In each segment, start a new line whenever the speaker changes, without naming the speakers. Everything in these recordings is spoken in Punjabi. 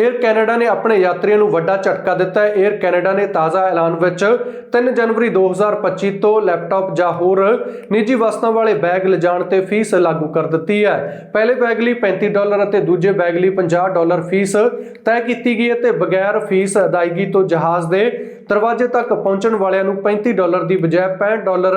에ਅਰ ਕੈਨੇਡਾ ਨੇ ਆਪਣੇ ਯਾਤਰੀਆਂ ਨੂੰ ਵੱਡਾ ਝਟਕਾ ਦਿੱਤਾ ਹੈ। 에ਅਰ ਕੈਨੇਡਾ ਨੇ ਤਾਜ਼ਾ ਐਲਾਨ ਵਿੱਚ 3 ਜਨਵਰੀ 2025 ਤੋਂ ਲੈਪਟਾਪ ਜਾਂ ਹੋਰ ਨਿੱਜੀ ਵਸਤਾਂ ਵਾਲੇ ਬੈਗ ਲਿਜਾਣ ਤੇ ਫੀਸ ਲਾਗੂ ਕਰ ਦਿੱਤੀ ਹੈ। ਪਹਿਲੇ ਬੈਗ ਲਈ 35 ਡਾਲਰ ਅਤੇ ਦੂਜੇ ਬੈਗ ਲਈ 50 ਡਾਲਰ ਫੀਸ ਤੈਅ ਕੀਤੀ ਗਈ ਹੈ ਤੇ ਬਗੈਰ ਫੀਸ ਅਦਾਇਗੀ ਤੋਂ ਜਹਾਜ਼ ਦੇ ਦਰਵਾਜ਼ੇ ਤੱਕ ਪਹੁੰਚਣ ਵਾਲਿਆਂ ਨੂੰ 35 ਡਾਲਰ ਦੀ ਬਜਾਏ 65 ਡਾਲਰ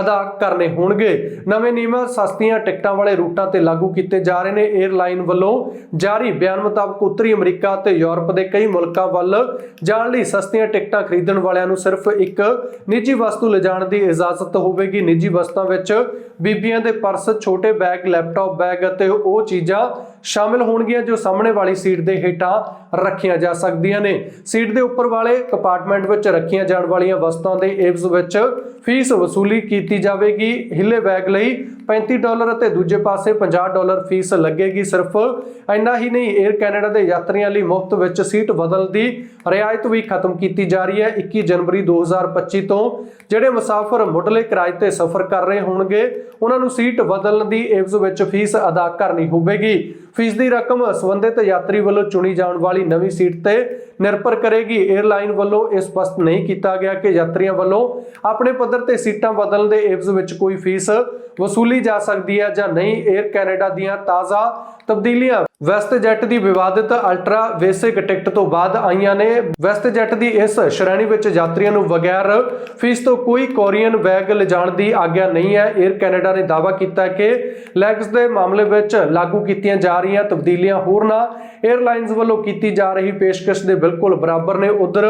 ਅਦਾ ਕਰਨੇ ਹੋਣਗੇ। ਨਵੇਂ ਨਿਯਮ ਸਸਤੀਆਂ ਟਿਕਟਾਂ ਵਾਲੇ ਰੂਟਾਂ ਤੇ ਲਾਗੂ ਕੀਤੇ ਜਾ ਰਹੇ ਨੇ। 에ਅਰਲਾਈਨ ਵੱਲੋਂ ਜਾਰੀ ਬਿਆਨ ਮੁਤਾਬਕ ਉੱਤਰੀ ਅਮਰੀਕਾ ਤੇ ਯੂਰਪ ਦੇ ਕਈ ਮੁਲਕਾਂ ਵੱਲ ਜਾਣ ਲਈ ਸਸਤੀਆਂ ਟਿਕਟਾਂ ਖਰੀਦਣ ਵਾਲਿਆਂ ਨੂੰ ਸਿਰਫ ਇੱਕ ਨਿੱਜੀ ਵਸਤੂ ਲਿਜਾਣ ਦੀ ਇਜਾਜ਼ਤ ਹੋਵੇਗੀ। ਨਿੱਜੀ ਵਸਤਾਂ ਵਿੱਚ ਬੀਬੀਆਂ ਦੇ ਪਰਸ, ਛੋਟੇ ਬੈਗ, ਲੈਪਟਾਪ ਬੈਗ ਅਤੇ ਉਹ ਚੀਜ਼ਾਂ ਸ਼ਾਮਿਲ ਹੋਣਗੀਆਂ ਜੋ ਸਾਹਮਣੇ ਵਾਲੀ ਸੀਟ ਦੇ ਹੇਠਾਂ ਰੱਖੀਆਂ ਜਾ ਸਕਦੀਆਂ ਨੇ। ਸੀਟ ਦੇ ਉੱਪਰ ਵਾਲੇ ਕੰਪਾਰਟਮੈਂਟ ਵਿੱਚ ਰੱਖੀਆਂ ਜਾਣ ਵਾਲੀਆਂ ਵਸਤਾਂ ਦੇ ਏਵਜ਼ ਵਿੱਚ ਫੀਸ ਵਸੂਲੀ ਕੀਤੀ ਜਾਵੇਗੀ। ਹਿੱਲੇ ਬੈਗ ਲਈ 35 ਡਾਲਰ ਅਤੇ ਦੂਜੇ ਪਾਸੇ 50 ਡਾਲਰ ਫੀਸ ਲੱਗੇਗੀ ਸਿਰਫ। ਇੰਨਾ ਹੀ ਨਹੀਂ 에ਅਰ ਕੈਨੇਡਾ ਦੇ ਯਾਤਰੀਆਂ ਲਈ ਮੁਫਤ ਵਿੱਚ ਸੀਟ ਬਦਲ ਦੀ ਰਿਆਇਤ ਵੀ ਖਤਮ ਕੀਤੀ ਜਾ ਰਹੀ ਹੈ 21 ਜਨਵਰੀ 2025 ਤੋਂ। ਜਿਹੜੇ ਮੁਸਾਫਰ ਮੁੱਢਲੇ ਕਿਰਾਏ ਤੇ ਸਫ਼ਰ ਕਰ ਰਹੇ ਹੋਣਗੇ, ਉਹਨਾਂ ਨੂੰ ਸੀਟ ਬਦਲਣ ਦੀ ਏਵਜ਼ ਵਿੱਚ ਫੀਸ ਅਦਾ ਕਰਨੀ ਹੋਵੇਗੀ। ਫੀਸ ਦੀ ਰਕਮ ਸੰਬੰਧਿਤ ਯਾਤਰੀ ਵੱਲੋਂ ਚੁਣੀ ਜਾਣ ਵਾਲੀ ਨਵੀਂ ਸੀਟ ਤੇ ਨਿਰਭਰ ਕਰੇਗੀ। 에ਅਰਲਾਈਨ ਵੱਲੋਂ ਇਹ ਸਪਸ਼ਟ ਨਹੀਂ ਕੀਤਾ ਗਿਆ ਕਿ ਯਾਤਰੀਆਂ ਵੱਲੋਂ ਆਪਣੇ ਪੱਧਰ ਤੇ ਸੀਟਾਂ ਬਦਲਣ ਦੇ ਏਵਜ਼ ਵਿੱਚ ਕੋਈ ਫੀਸ ਵਸੂਲੀ ਜਾ ਸਕਦੀ ਹੈ ਜਾਂ ਨਹੀਂ। 에ਅਰ ਕੈਨੇਡਾ ਦੀਆਂ ਤਾਜ਼ਾ ਤਬਦੀਲੀਆਂ। ਵੈਸਟ ਜੈਟ ਦੀ ਵਿਵਾਦਿਤ ਅਲਟਰਾ ਬੇਸਿਕ ਟਿਕਟ ਤੋਂ ਬਾਅਦ ਆਈਆਂ ਨੇ। ਵੈਸਟ ਜੈਟ ਦੀ ਇਸ ਸ਼੍ਰੇਣੀ ਵਿੱਚ ਯਾਤਰੀਆਂ ਨੂੰ ਬਗੈਰ ਫੀਸ ਤੋਂ ਕੋਈ ਕੋਰੀਅਨ ਬੈਗ ਲਿਜਾਣ ਦੀ ਆਗਿਆ ਨਹੀਂ ਹੈ। 에ਅਰ ਕੈਨੇਡਾ ਨੇ ਦਾਅਵਾ ਕੀਤਾ ਕਿ ਲੈਗਸ ਦੇ ਮਾਮਲੇ ਵਿੱਚ ਲਾਗੂ ਕੀਤੀਆਂ ਜਾ ਰਹੀਆਂ ਤਬਦੀਲੀਆਂ ਹੋਰਨਾਂ 에ਅਰਲਾਈਨਸ ਵੱਲੋਂ ਕੀਤੀ ਜਾ ਰਹੀ ਪੇਸ਼ਕਸ਼ ਦੇ ਬਿਲਕੁਲ ਬਰਾਬਰ ਨੇ। ਉਧਰ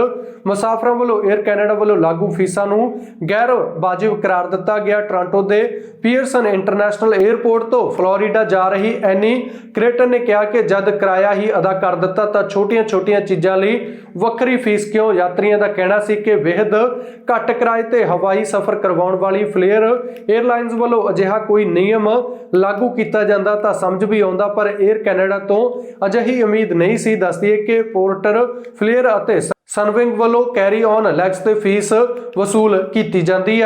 ਮੁਸਾਫਰਾਂ ਵੱਲੋਂ 에ਅਰ ਕੈਨੇਡਾ ਵੱਲੋਂ ਲਾਗੂ ਫੀਸਾਂ ਨੂੰ ਗੈਰ ਵਾਜਿਬ ਕਰਾਰ ਦਿੱਤਾ ਗਿਆ। ਟ੍ਰਾਂਟੋ ਦੇ ਪੀਅਰਸਨ ਇੰਟਰਨੈਸ਼ਨਲ 에ਅਰਪੋਰਟ ਤੋਂ ਫਲੋਰੀਡਾ ਜਾ ਰਹੀ ਐਨੀ ਕ੍ਰੇਟਨ ਨੇ ਕਿਹਾ ਕਿ ਜਦ ਕਿਰਾਇਆ ਹੀ ਅਦਾ ਕਰ ਦਿੱਤਾ ਤਾਂ ਛੋਟੀਆਂ-ਛੋਟੀਆਂ ਚੀਜ਼ਾਂ ਲਈ ਵੱਖਰੀ ਫੀਸ ਕਿਉਂ? ਯਾਤਰੀਆਂ ਦਾ ਕਹਿਣਾ ਸੀ ਕਿ ਬੇਹਦ ਘੱਟ ਕਿਰਾਏ ਤੇ ਹਵਾਈ ਸਫ਼ਰ ਕਰਵਾਉਣ ਵਾਲੀ ਫਲੇਅਰ 에ਅਰਲਾਈਨਸ ਵੱਲੋਂ ਅਜਿਹਾ ਕੋਈ ਨਿਯਮ ਲਾਗੂ ਕੀਤਾ ਜਾਂਦਾ ਤਾਂ ਸਮਝ ਵੀ ਆਉਂਦਾ, ਪਰ 에ਅਰ ਕੈਨੇਡਾ ਤੋਂ ਅਜਿਹੀ ਉਮੀਦ ਨਹੀਂ ਸੀ। ਦੱਸਦੀ ਕਿ ਪੋਰਟਰ ਫਲੇਅਰ ਅਤੇ ਸਨਵਿੰਗ ਵੱਲੋਂ ਕੈਰੀ ਔਨ ਲੈਗਸ ਤੇ ਫੀਸ ਵਸੂਲ ਕੀਤੀ ਜਾਂਦੀ ਹੈ।